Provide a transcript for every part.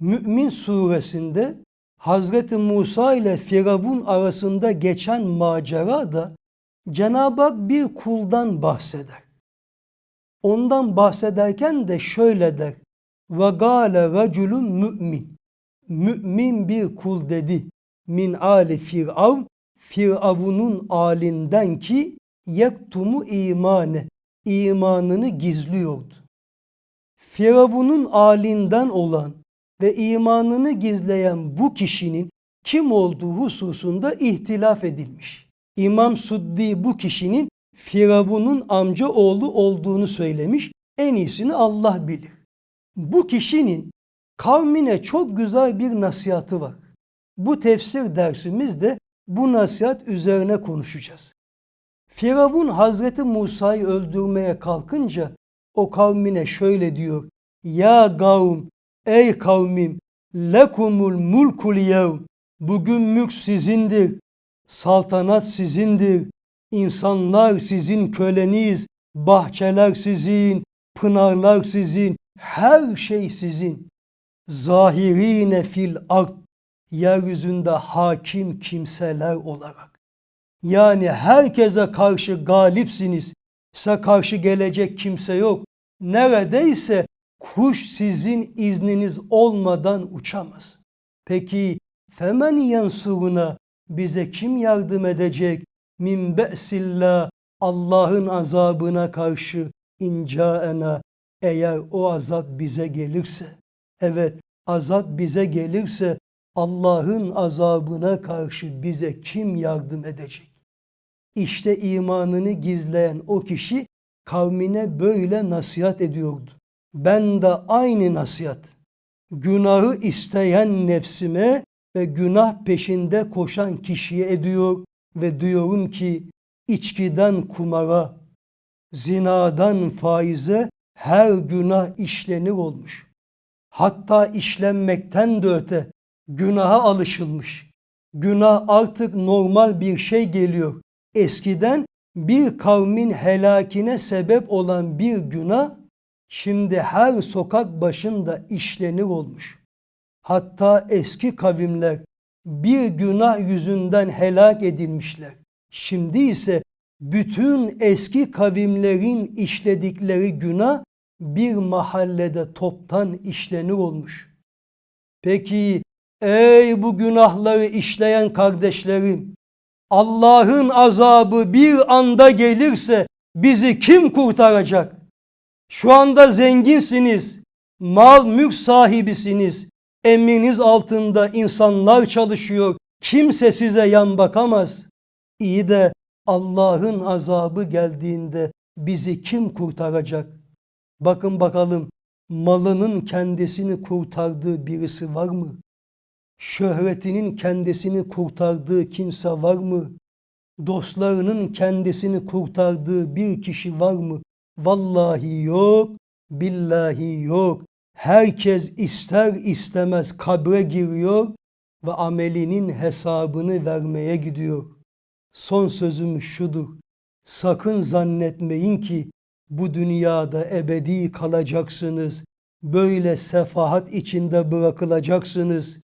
Mü'min suresinde Hazreti Musa ile Firavun arasında geçen macerada Cenab-ı Hak bir kuldan bahseder. Ondan bahsederken de şöyle der. Ve gâle raculun mü'min. Mü'min bir kul dedi. Min ali firavun. Firavun'un alinden ki yektumu imane. imanını gizliyordu. Firavun'un alinden olan ve imanını gizleyen bu kişinin kim olduğu hususunda ihtilaf edilmiş. İmam Suddi bu kişinin Firavun'un amca oğlu olduğunu söylemiş. En iyisini Allah bilir. Bu kişinin kavmine çok güzel bir nasihatı var. Bu tefsir dersimizde bu nasihat üzerine konuşacağız. Firavun Hazreti Musa'yı öldürmeye kalkınca o kavmine şöyle diyor. Ya kavm, ey kavmim, lekumul mulkul yevm. Bugün mülk sizindir, saltanat sizindir, insanlar sizin köleniz, bahçeler sizin, pınarlar sizin, her şey sizin. Zahirine fil ard, yeryüzünde hakim kimseler olarak. Yani herkese karşı galipsiniz. Size karşı gelecek kimse yok. Neredeyse kuş sizin izniniz olmadan uçamaz. Peki femen yansuruna bize kim yardım edecek? Min be'sillah Allah'ın azabına karşı incaena eğer o azap bize gelirse. Evet azap bize gelirse Allah'ın azabına karşı bize kim yardım edecek? İşte imanını gizleyen o kişi kavmine böyle nasihat ediyordu. Ben de aynı nasihat. Günahı isteyen nefsime ve günah peşinde koşan kişiye ediyor ve diyorum ki içkiden kumara, zinadan faize her günah işlenir olmuş. Hatta işlenmekten de öte günaha alışılmış. Günah artık normal bir şey geliyor. Eskiden bir kavmin helakine sebep olan bir günah şimdi her sokak başında işlenir olmuş. Hatta eski kavimler bir günah yüzünden helak edilmişler. Şimdi ise bütün eski kavimlerin işledikleri günah bir mahallede toptan işlenir olmuş. Peki ey bu günahları işleyen kardeşlerim Allah'ın azabı bir anda gelirse bizi kim kurtaracak? Şu anda zenginsiniz, mal mülk sahibisiniz, emriniz altında insanlar çalışıyor, kimse size yan bakamaz. İyi de Allah'ın azabı geldiğinde bizi kim kurtaracak? Bakın bakalım malının kendisini kurtardığı birisi var mı? Şöhretinin kendisini kurtardığı kimse var mı? Dostlarının kendisini kurtardığı bir kişi var mı? Vallahi yok, billahi yok. Herkes ister istemez kabre giriyor ve amelinin hesabını vermeye gidiyor. Son sözüm şudur. Sakın zannetmeyin ki bu dünyada ebedi kalacaksınız. Böyle sefahat içinde bırakılacaksınız.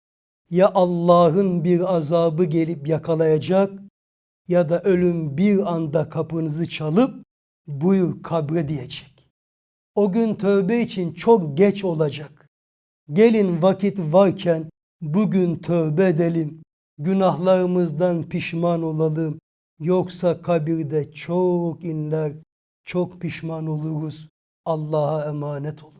Ya Allah'ın bir azabı gelip yakalayacak ya da ölüm bir anda kapınızı çalıp buyur kabre diyecek. O gün tövbe için çok geç olacak. Gelin vakit varken bugün tövbe edelim. Günahlarımızdan pişman olalım. Yoksa kabirde çok inler, çok pişman oluruz. Allah'a emanet olun.